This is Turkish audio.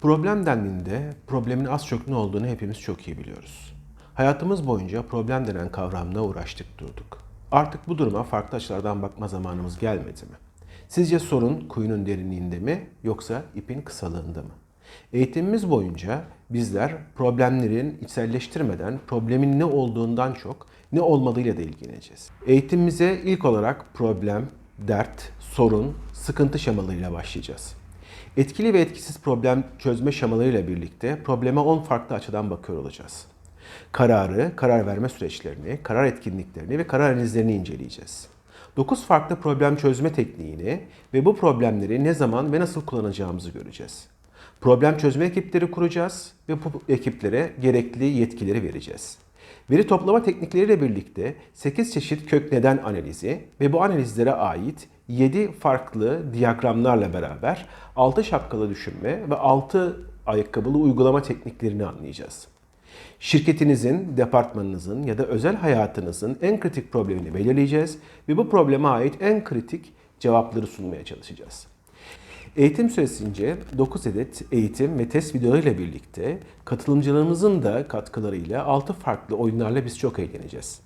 Problem dendiğinde problemin az çok ne olduğunu hepimiz çok iyi biliyoruz. Hayatımız boyunca problem denen kavramla uğraştık durduk. Artık bu duruma farklı açılardan bakma zamanımız gelmedi mi? Sizce sorun kuyunun derinliğinde mi yoksa ipin kısalığında mı? Eğitimimiz boyunca bizler problemlerin içselleştirmeden problemin ne olduğundan çok ne olmadığıyla da ilgileneceğiz. Eğitimimize ilk olarak problem, dert, sorun, sıkıntı şemalarıyla başlayacağız. Etkili ve etkisiz problem çözme şemalarıyla birlikte probleme 10 farklı açıdan bakıyor olacağız. Kararı, karar verme süreçlerini, karar etkinliklerini ve karar analizlerini inceleyeceğiz. 9 farklı problem çözme tekniğini ve bu problemleri ne zaman ve nasıl kullanacağımızı göreceğiz. Problem çözme ekipleri kuracağız ve bu ekiplere gerekli yetkileri vereceğiz. Veri toplama teknikleriyle birlikte 8 çeşit kök neden analizi ve bu analizlere ait 7 farklı diyagramlarla beraber 6 şapkalı düşünme ve 6 ayakkabılı uygulama tekniklerini anlayacağız. Şirketinizin, departmanınızın ya da özel hayatınızın en kritik problemini belirleyeceğiz ve bu probleme ait en kritik cevapları sunmaya çalışacağız. Eğitim süresince 9 adet eğitim ve test videolarıyla birlikte katılımcılarımızın da katkılarıyla 6 farklı oyunlarla biz çok eğleneceğiz.